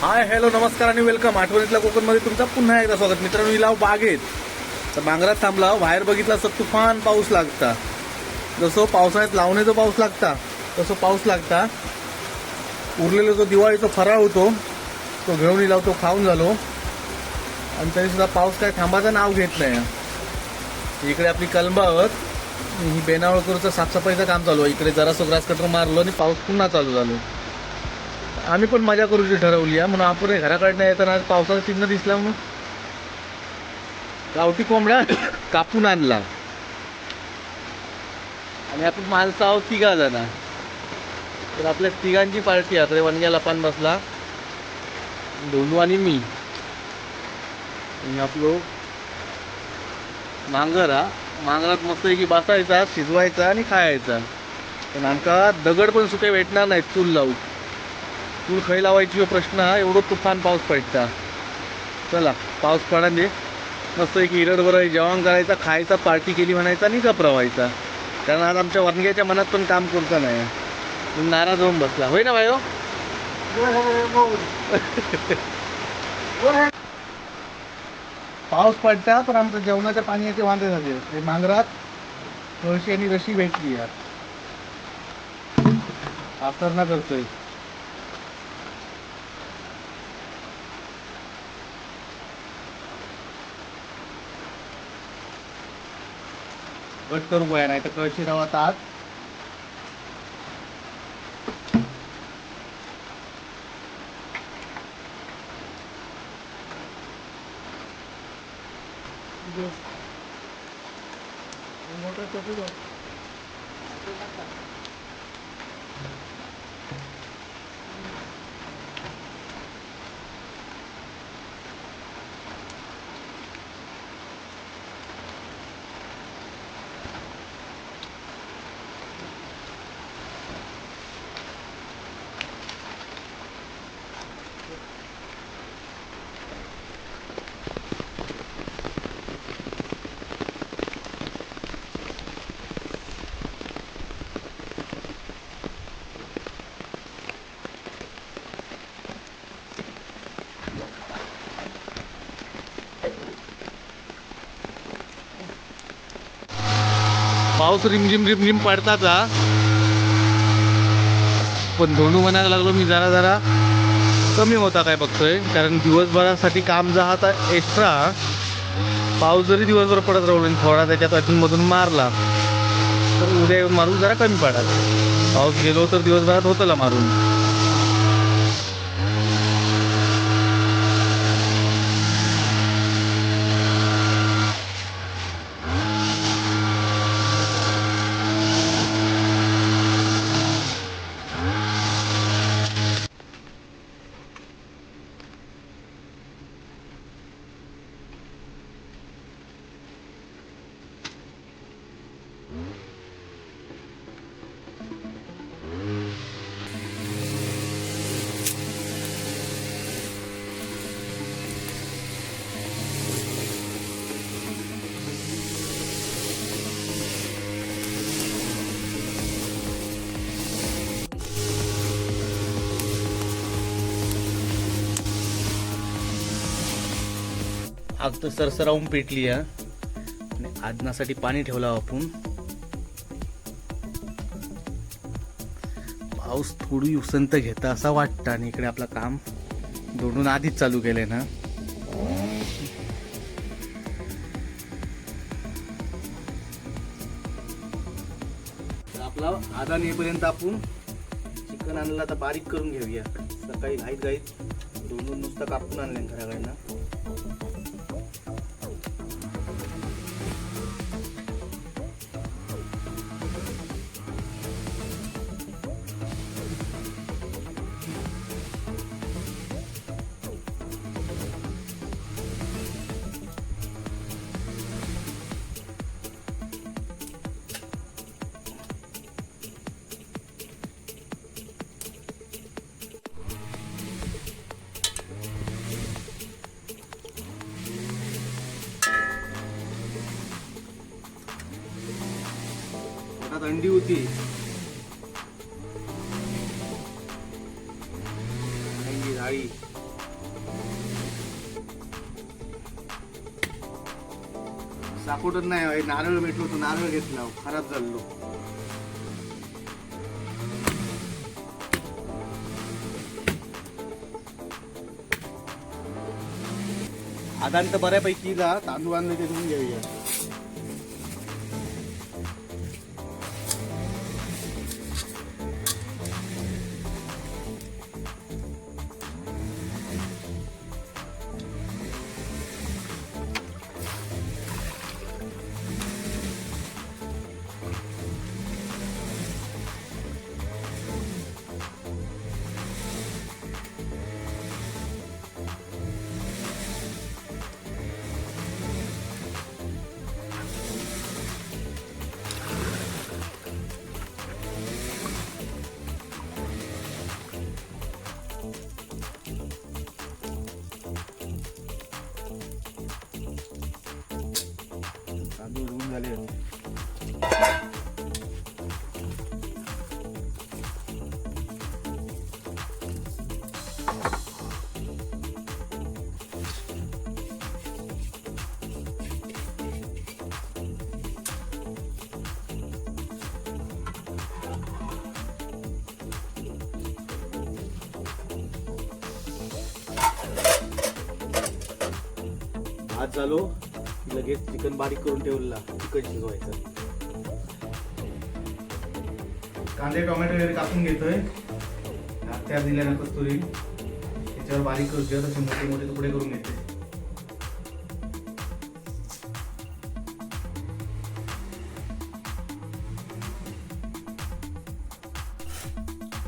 Hi hello नमस्कार आणि welcome आठवणीतल्या कोकणमध्ये तुमचा पुन्हा एकदा स्वागत. मित्रांनो इलाव बागेत तर बांगरात थांबला बाहेर बघितला असं तुफान पाऊस लागता. जसं पावसाळ्यात लावणीचा पाऊस लागता तसं पाऊस लागता. उरलेला जो दिवाळीचा फराळ होतो तो घेऊन इलाव तो खाऊन झालो. आणि तरी सुद्धा पाऊस काय थांबाचं नाव घेत नाही. इकडे आपली कलंबावत ही बेनावळकरचं साफसफाईचं काम चालू आहे. इकडे जरासं ग्रास कटर मारलो आणि पाऊस पुन्हा चालू झालो. आम्ही पण मजा करूची ठरवली आहे. म्हणून आपण हे घराकडनं येताना पावसाचा चिन्ह दिसला म्हणून. गावठी कोंबड्या कापून आणला. आणि आपण माणसं आहोत तिघा जण. तर आपल्या तिघांची पार्टी आता वनग्या लपान बसला. धोनू आणि मी. आणि आपलो मांगर हा. मांगरात मस्त की बसायचा शिजवायचा आणि खायचा. पण आमका दगड पण सुटे भेटणार नाहीत चूल लावून. चूल खै लावायची हो प्रश्न हा एवढं तुफान पाऊस पडता. चला पाऊस पडा दे. मस्त एक इरडभर जेवण करायचा खायचा पार्टी केली म्हणायचा आणि गपरावायचा कारण आज आमच्या वनग्याच्या मनात पण काम करता नाही. नाराज होऊन बसला. होय ना भाई पाऊस पडता पण आमचं जेवणाच्या पाण्याचे वांदे झाले. ते मांगरात तुळशी आणि रशी भेटली यार. आसरना करतोय कट करू गोया नाही तर कळशी रावत आत पाऊस रिमझिम रिमझिम पडताच हा. पण धोंडू म्हणायला लागलो मी जरा जरा कमी होता काय बघतोय. कारण दिवसभरासाठी काम जा आता एक्स्ट्रा पाऊस जरी दिवसभर पडत राहून थोडा त्याच्यात अधूनमधून मारला तर उद्या येऊन मारून जरा कमी पडाल पाऊस गेलो तर दिवसभरात होतला मारून. आग तर सरसरावून पेटली आहे. आणि आदनासाठी पाणी ठेवला आपण. पाऊस थोडी उसंत घेता असा वाटतं आणि इकडे आपलं काम दोडून आधीच चालू केलंय ना. तर आपला आदान येईपर्यंत आपण चिकन आणला तर बारीक करून घेऊया. सकाळी घाईत घाईत दोन नुसतं कापून आणले घराकडनं. दाखवतच नाही नारळ भेटलो तो नारळ घेतला खराब झालो. आदान तर बऱ्यापैकी ला तांदूळ आणले ते तुम्ही घेऊया तांदूळ धुवून झाले भात झालो की लगेच चिकन बारीक करून ठेवलेला चिकन शिजवायचं. कांदे टोमॅटो वगैरे कापून घेतोय. त्या दिल्या तुरी कस्तुरी. त्याच्यावर बारीक करू द्या तसे मोठे मोठे तुकडे करून घेते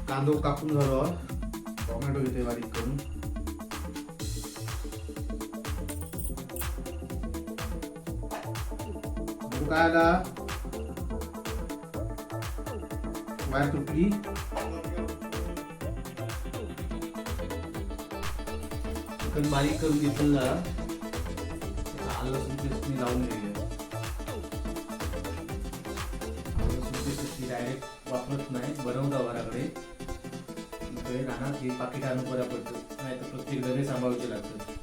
कांदो कापून झाल्यावर टोमॅटो घेते बारीक करून. काय आला वायर तुटली चिकन बारीक करून घेतलं आलं लसूण पेस्ट मी लावून दिली आलं लसूण पेस्ट डायरेक्ट वापरत नाही बनवता वराकडे. इकडे राहणार हे पाकिट आणून बरं पडतं नाही तर प्रत्येक डबे सांभाळायचे लागतं.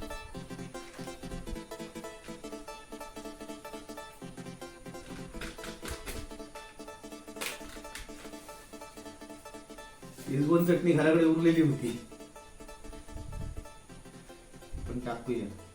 इजबोन चटणी घराकडे उरलेली होती. पण टाकूया.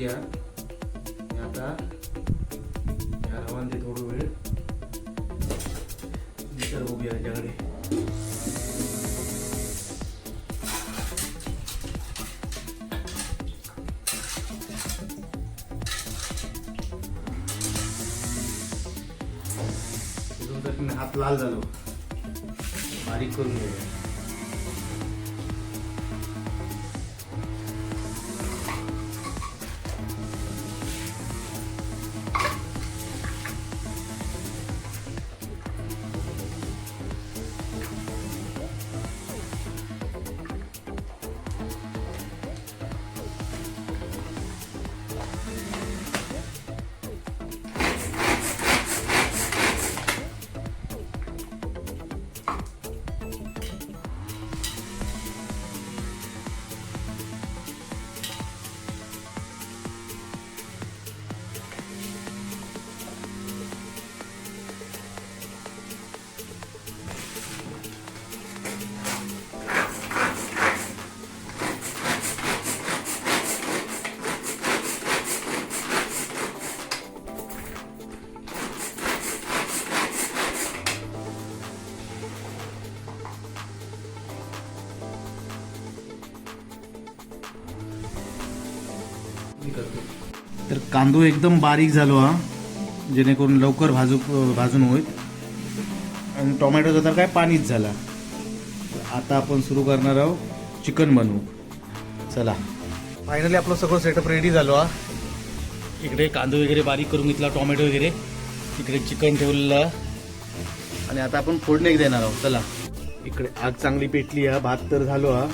झाली आहे आता या रवांदे थोडं वेळ विचार बघूया याच्याकडे इथून हात लाल झालो. बारीक करून घेऊया. तांदूळ एकदम बारीक झालो हा. जेणेकरून लवकर भाजू भाजून होईल. आणि टोमॅटोचा तर काय पाणीच झाला. आता आपण सुरू करणार आहोत चिकन बनवू. चला. फायनली आपलं सगळं सेटअप रेडी झालो हा. इकडे कांदो वगैरे बारीक करून घेतला टोमॅटो वगैरे. इकडे चिकन ठेवलेलं. आणि आता आपण फोडणे देणार आहोत. चला. इकडे आग चांगली पेटली हा. भात तर झालो हा.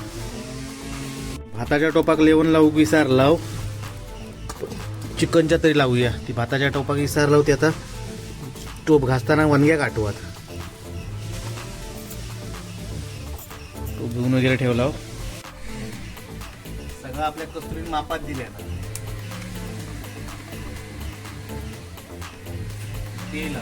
भाताच्या टोपाक लेवण लावू विसार लाव हो. चिकनच्या तरी लावूया. ती भाताच्या टोपाक इसार होती आता. टोप घासताना वनग्या काटू आता. टोप धुवून वगैरे ठेवला सगळं आपल्या कस्तुरी मापात दिल्या आता. तेल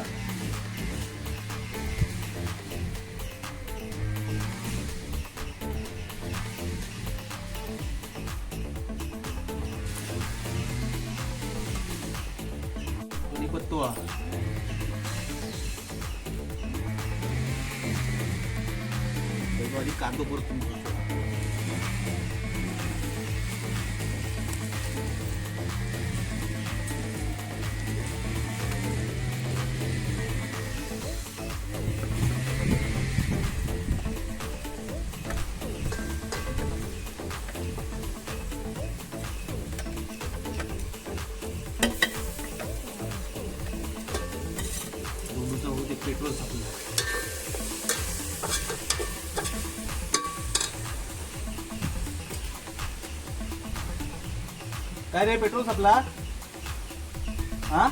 त्याच्या आधी कांदो परतून पेट्रोल संपला? हा?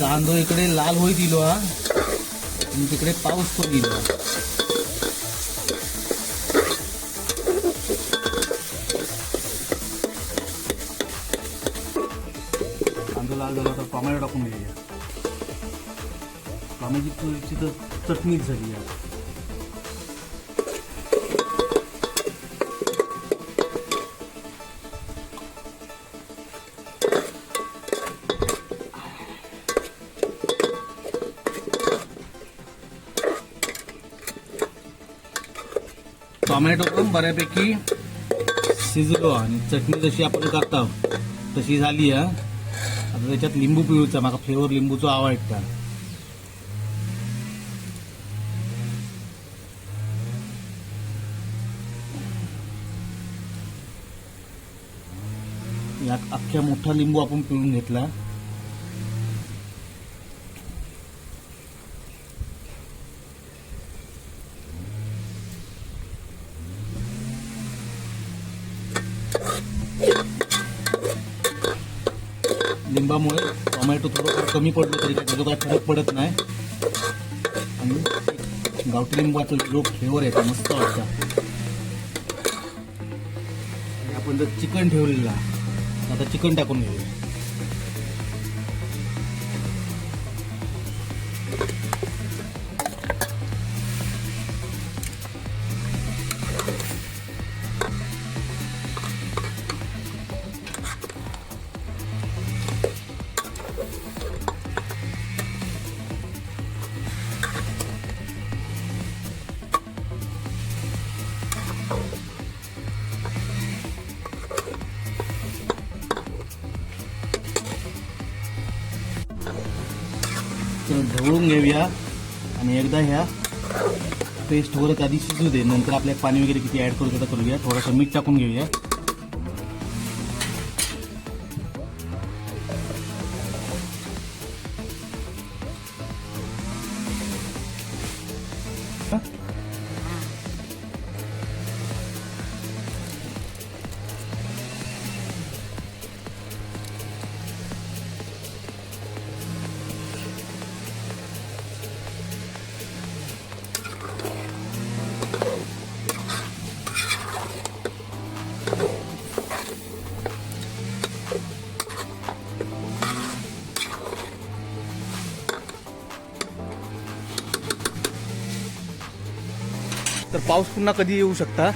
कांदो इकडे लाल होई दिलो हा. आणि तिकडे पाऊस पण दिलो कांदो लाल झाला तर टोमॅटो टाकून दिली. टोमॅटोची तर चटणीच झाली. आहे टोमॅटो पण बऱ्यापैकी शिजलो आणि चटणी जशी आपण करता तशी झाली हा आता त्याच्यात लिंबू पिळूचा माका फ्लेवर लिंबूचा आवडता यात अख्ख्या मोठा लिंबू आपण पिळून घेतला लिंबामुळे टोमॅटो थोडं कमी पडलं तरी काय त्याचा काय फरक पडत नाही. आणि गावठी लिंबाचा जो फ्लेवर आहे तो मस्त वाटतं. आणि आपण जर चिकन ठेवलेला आता चिकन टाकून घेऊया. तर घेऊया आणि एकदा ह्या पेस्ट वगैरे आधी शिजू दे. नंतर आपल्या पाणी वगैरे किती ऍड करू तेवढं करूया. थोडंसं मीठ टाकून घेऊया. पाऊस पुन्हा कधी येऊ शकता?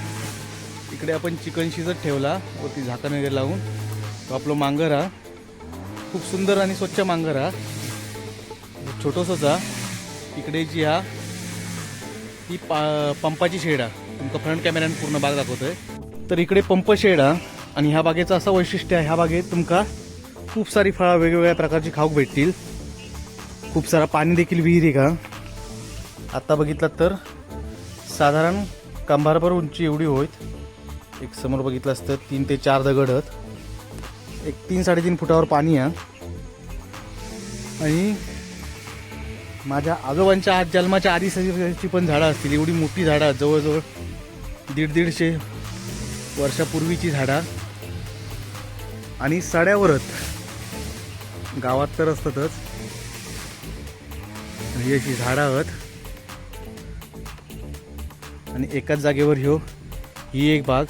इकडे आपण चिकन शिजत ठेवला. वरती झाकण वगैरे लावून. तो आपलं मांगर हा. खूप सुंदर आणि स्वच्छ मांगर हा. छोटंसंच हा इकडे जी हा ही पा पंपाची शेड हा. तुमका फ्रंट कॅमेऱ्याने पूर्ण बाग आहे तर इकडे पंप शेड हा. आणि ह्या बागेचं असं वैशिष्ट्य आहे ह्या बागेत तुमका खूप सारी फळं वेगवेगळ्या प्रकारची खाऊक भेटतील. खूप सारा पाणी देखील विहीर आहे का आता बघितलं तर साधारण कंभारभर उंची एवढी होईत. एक समोर बघितलं असतं तीन ते चार दगड आहेत. एक तीन साडेतीन फुटावर पाणी आहे. आणि माझ्या आजोबांच्या आज जन्माच्या आधी सगळी पण झाडं असतील. एवढी मोठी झाडं जवळजवळ दीड दीडशे वर्षापूर्वीची झाडं. आणि सड्यावरच गावात तर असतातच ही अशी झाडं आहेत. आणि एकाच जागेवर ह्यो ही एक बाग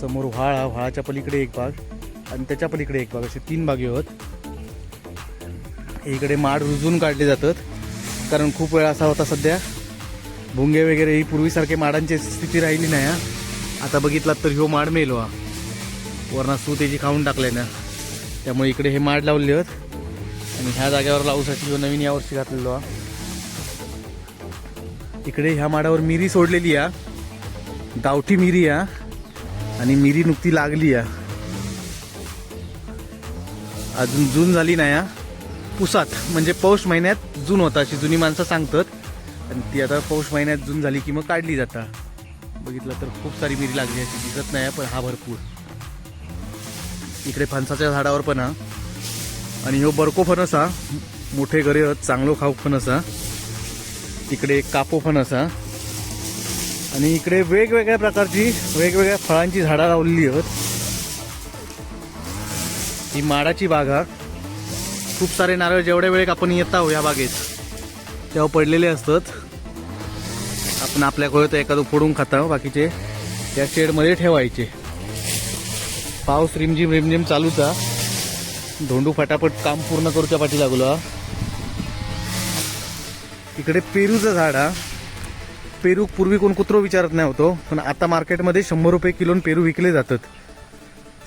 समोर व्हाळ हा व्हाळाच्या पलीकडे एक बाग आणि त्याच्या पलीकडे एक बाग असे तीन बागे आहेत इकडे माड रुजून काढले जातात कारण खूप वेळ असा होता सध्या. भुंगे वगैरे ही पूर्वीसारखे माडांची स्थिती राहिली नाही हा. आता बघितलात तर ह्यो माड मेलो हा. वरना सू त्याची खाऊन टाकले ना. त्यामुळे इकडे हे माड लावले आहेत आणि ह्या जागेवर लावूसाठी जो नवीन यावर्षी घातलेलो हा. इकडे ह्या माडावर मिरी सोडलेली आ गावठी मिरी आ आणि मिरी नुकती लागली आ अजून जून झाली नाही आ पुसात म्हणजे पौष महिन्यात जून होता अशी जुनी माणसं सांगतात. आणि ती आता पौष महिन्यात जून झाली की मग काढली जाता. बघितलं तर खूप सारी मिरी लागली अशी दिसत नाही पण हा भरपूर. इकडे फणसाच्या झाडावर पण हा. आणि ह्यो बरको फणस हा. मोठे घरे चांगलो खाऊक फणस हा. तिकडे कापो फणस असा. आणि इकडे वेगवेगळ्या प्रकारची वेगवेगळ्या फळांची झाडं लावलेली आहेत. ही माडाची बाग हा. खूप सारे नारळ जेवढ्या वेळेक आपण येत आहो या बागेत तेव्हा पडलेले असतात. आपण आपल्या तर एखादं फोडून खाता बाकीचे त्या शेडमध्ये ठेवायचे. पाऊस रिमझिम रिमझिम चालूचा. धोंडू फटाफट काम पूर्ण करूच्या पाठी लागलो हा. इकडे पेरूचं झाड हा. पेरू पूर्वी कोण कुत्रो विचारत नाही होतो पण आता मार्केटमध्ये शंभर रुपये किलोन पेरू विकले जातात.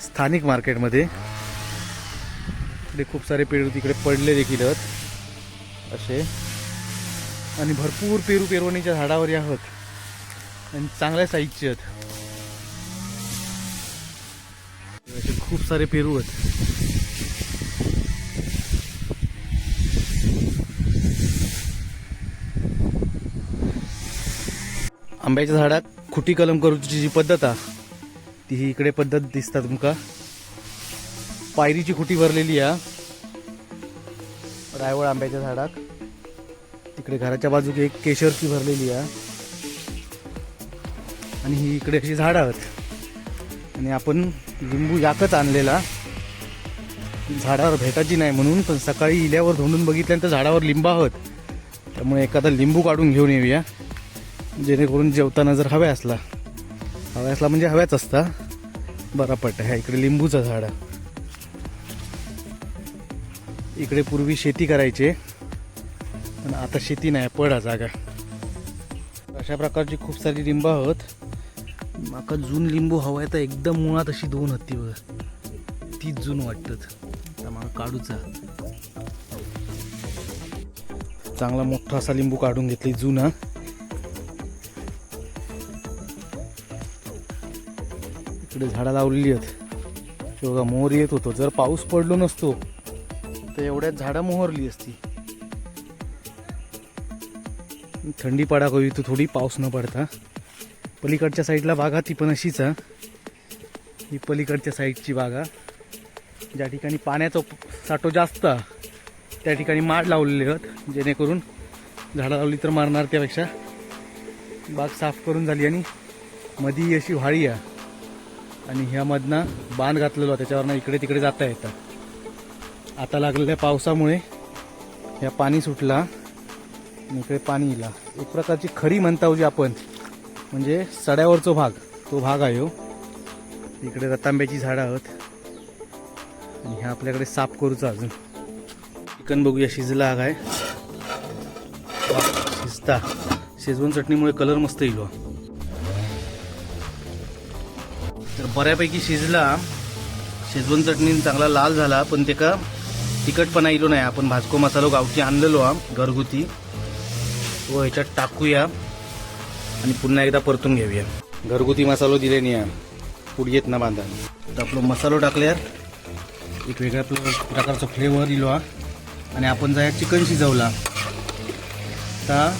स्थानिक मार्केटमध्ये. इकडे खूप सारे पेरू तिकडे पडले देखील आहेत. असे. आणि भरपूर पेरू पेरवणीच्या झाडावर आहोत. आणि चांगल्या साईजचे आहेत. असे खूप सारे पेरू आहेत. आंब्याच्या झाडात खुटी कलम करूची जी पद्धत आ ती ही इकडे पद्धत दिसता तुमका पायरीची खुटी भरलेली आ रायवळ आंब्याच्या झाडात. तिकडे घराच्या बाजूक एक केशरची भरलेली आ. आणि ही इकडे अशी झाडं आहेत. आणि आपण लिंबू याकच आणलेला. झाडावर भेटायची नाही म्हणून पण सकाळी इल्यावर धोंडून बघितल्यानंतर झाडावर लिंबा आहोत त्यामुळे एखादा लिंबू काढून घेऊन येऊया. जेणेकरून जेवताना जर हव्या असला. हव्या असला म्हणजे हव्याच असता. बरा पट ह्या इकडे लिंबूचं झाड. इकडे पूर्वी शेती करायचे. पण आता शेती नाही पडा जागा. अशा प्रकारची खूप सारी लिंबू आहोत माका जून लिंबू हवाय तर एकदम मुळात अशी दोन हत्ती बघ. तीच जून वाटतात. मला काढूचा. चांगला मोठा असा लिंबू काढून घेतली जुना इकडे झाडं लावलेली आहेत. तेव्हा मोहर येत होतो. जर पाऊस पडलो नसतो तर एवढ्यात झाडं मोहरली असती. थंडी पडा होई तू थोडी पाऊस न पडता. पलीकडच्या साईडला बागा ती पण अशीच आहे ही पलीकडच्या साईडची बागा. ज्या ठिकाणी पाण्याचा साठो जास्त त्या ठिकाणी माड लावलेले आहेत. जेणेकरून झाडं लावली तर मारणार त्यापेक्षा. बाग साफ करून झाली आणि मधी अशी व्हाळी आहे. आणि ह्यामधनं बांध घातलेलो त्याच्यावरनं इकडे तिकडे जाता येतं. आता लागलेल्या पावसामुळे ह्या पाणी सुटला. आणि इकडे पाणी इला. एक प्रकारची खरी म्हणता जी आपण म्हणजे सड्यावरचा भाग तो भाग आहे हो. इकडे रतांब्याची झाडं आहोत. आणि ह्या आपल्याकडे साफ करूचा अजून. चिकन बघूया शिजला आग काय? शिजता. शेजवण चटणीमुळे कलर मस्त येईल तर बऱ्यापैकी शिजला. शेजवन चटणी चांगला लाल झाला पण ते का तिखटपणा इलो नाही. आपण भाजको मसालो गावठी आणलेलो हा घरगुती. व ह्याच्यात टाकूया. आणि पुन्हा एकदा परतून घेऊया. घरगुती मसालो दिले नाही पुढे येत ना बांधा तर आपलं मसालो टाकल्यावर एक वेगळ्या प्र- प्रकारचा फ्लेवर इलो हा. आणि आपण जर चिकन शिजवला. तर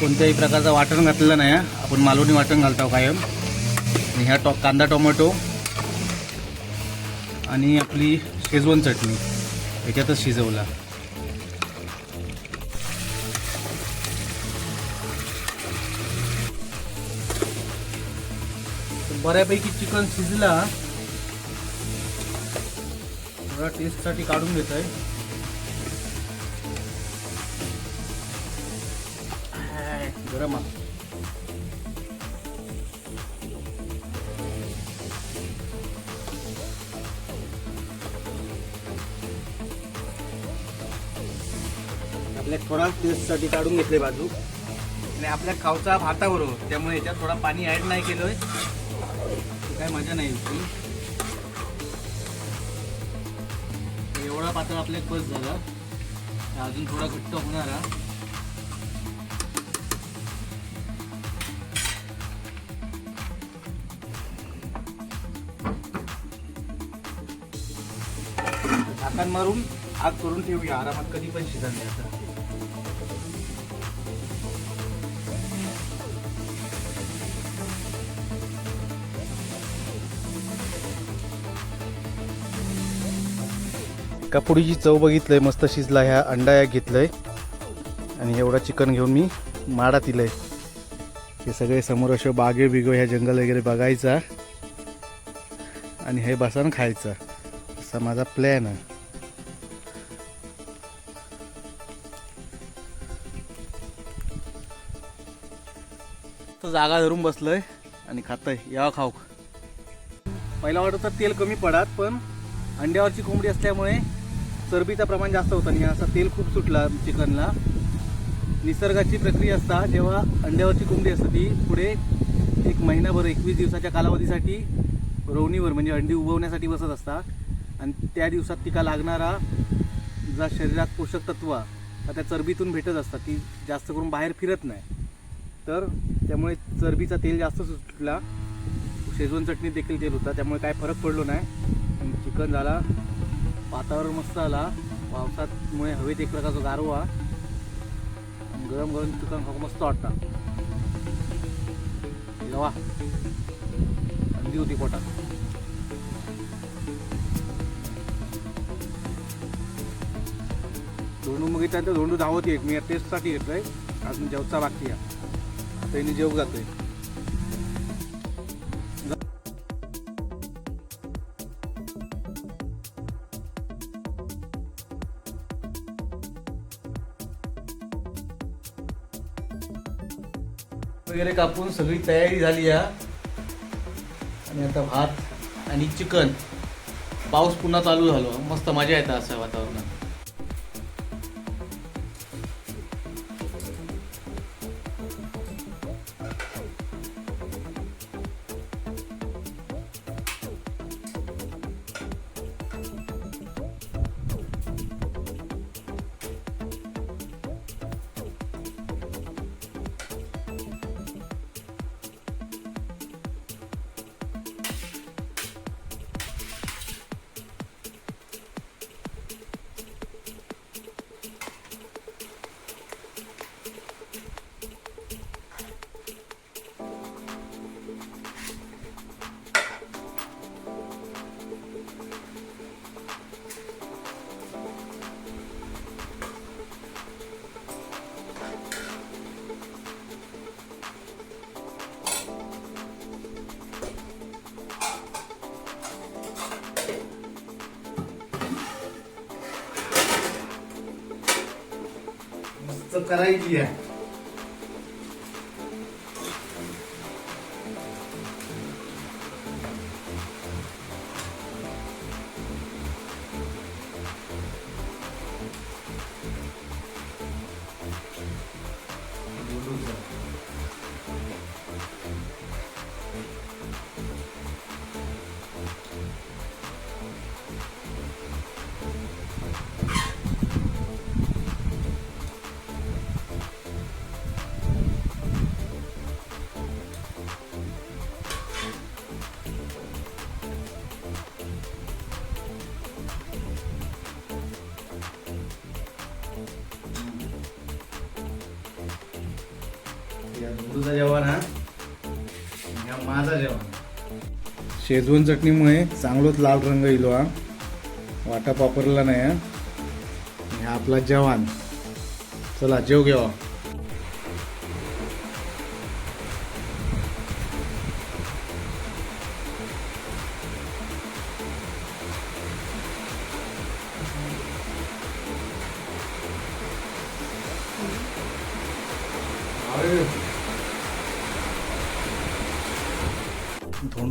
कोणत्याही प्रकारचं वाटण घातलेलं नाही आपण मालवणी वाटण घालतो कायम. आणि ह्या टॉ कांदा टोमॅटो आणि आपली शेजवन चटणी. ह्याच्यातच शिजवला. बऱ्यापैकी चिकन शिजला. थोडा टेस्टसाठी काढून घेत आहे गरम आहे. थोडा टेस्टसाठी काढून घेतले बाजू. आणि आपल्या खावचा भाताबरोबर त्यामुळे याच्यात थोडा पाणी ॲड नाही केलं आहे काय मजा नाही होती ती. एवढा पातळ आपल्या बस झाला. अजून थोडा घट्ट होणार हा. झाकण मारून आग करून ठेवूया. आरामात कधी पण शिजन द्यायचं कापुडीची चव बघितलंय मस्त शिजला ह्या अंडा या घेतलंय. आणि एवढा चिकन घेऊन मी माडा दिलंय. हे सगळे समोर असे बागे बिगो ह्या जंगल वगैरे बघायचा. आणि हे बसन खायचं. असा माझा प्लॅन आहे. जागा धरून बसलोय आणि खातंय. यावा खाऊ पहिला वाटत तर तेल कमी पडात पण अंड्यावरची कोंबडी असल्यामुळे चरबीचं प्रमाण जास्त होतं आणि असा तेल खूप सुटला चिकनला. निसर्गाची प्रक्रिया असता जेव्हा अंड्यावरची कोंबडी असते ती पुढे एक महिनाभर एकवीस दिवसाच्या कालावधीसाठी रोवणीवर म्हणजे अंडी उभवण्यासाठी बसत असतात आणि त्या दिवसात तिका लागणारा जा शरीरात पोषक तत्व त्या चरबीतून भेटत असतात ती जास्त करून बाहेर फिरत नाही. तर त्यामुळे चरबीचा तेल जास्त सुटला. शेजवण चटणी देखील तेल होता त्यामुळे काय फरक पडलो नाही. आणि चिकन झाला वातावरण मस्त आला. पावसामुळे हवेत एक प्रकारचा गारवा. गरम गरम चिकन खाऊ मस्त वाटतं. जेव्हा थंडी होती पोटात. धोंडू मग तर धोंडू धावत येत. मी टेस्टसाठी येतोय. अजून जेवचा बाकी आहे. आता जेव जेव जातोय वगैरे कापून सगळी तयारी झाली या. आणि आता भात आणि चिकन. पाऊस पुन्हा चालू झालो. मस्त मजा येते असं वातावरण. करायची आहे. शेजवन चटणीमुळे चांगलोच लाल रंग येलो हा वाटा वापरला नाही हा. हा आपला जवान चला जेव घेवा.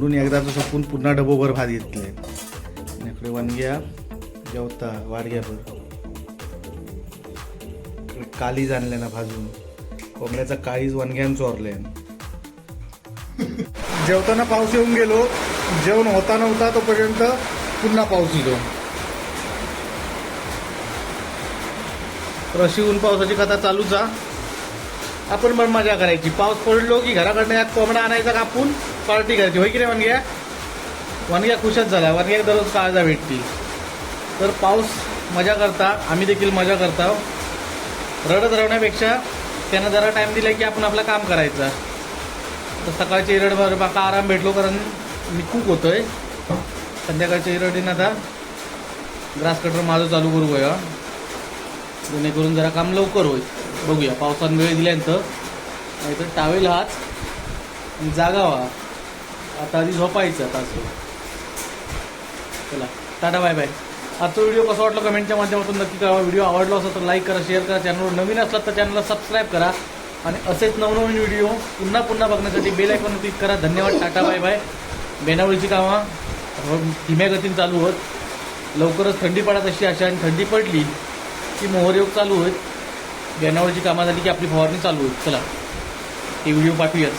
धोंडून एकदा सोपून पुन्हा डबोभर भात घेतले आणि इकडे वनग्या जेवता वाडग्याभर इकडे कालीज आणले ना भाजून. कोंबड्याचा काळीज वनग्यान चोरले जेवताना पाऊस येऊन गेलो. जेवण होता नव्हता तोपर्यंत पुन्हा पाऊस येतो. रशी ऊन पावसाची कथा चालूच आपण पण मजा करायची. पाऊस पडलो की घराकडनं यात कोंबडा आणायचा कापून पार्टी करायची होय की नाही वनग्या? वनग्या खुशच झाला. वनग्या दररोज काळजा भेटतील. तर पाऊस मजा करता आम्ही देखील मजा करता हो. रडत राहण्यापेक्षा त्यांना जरा टाईम दिला की आपण आपलं काम करायचं. तर सकाळची इरड बाका आराम भेटलो कारण मी खूप होतोय. संध्याकाळच्या इरडीनं आता. ग्रास कटर माझं चालू करू गोया जेणेकरून जरा काम लवकर होईल. बघूया. पावसानं वेळ दिल्यानंतर. नाहीतर टावेल हात. जागावा. जागा व्हा आता आधी झोपायचं आता असं. चला टाटा बाय बाय. आजचा व्हिडिओ कसा वाटला कमेंटच्या माध्यमातून नक्की करा व्हिडिओ आवडला असेल तर लाईक करा शेअर करा. चॅनलवर नवीन असला तर चॅनलला सबस्क्राईब करा. आणि असेच नवनवीन व्हिडिओ पुन्हा पुन्हा बघण्यासाठी बेल आयकॉन क्लिक करा. धन्यवाद टाटा बाय बाय. बेनावळीची कामं धीम्या गतीनं चालू होत. लवकरच थंडी पडत अशी आशा आणि थंडी पडली की मोहरयोग चालू होत. बेनावळीची कामं झाली की आपली फवारणी चालू होईल चला हे व्हिडिओ पाठवूयाच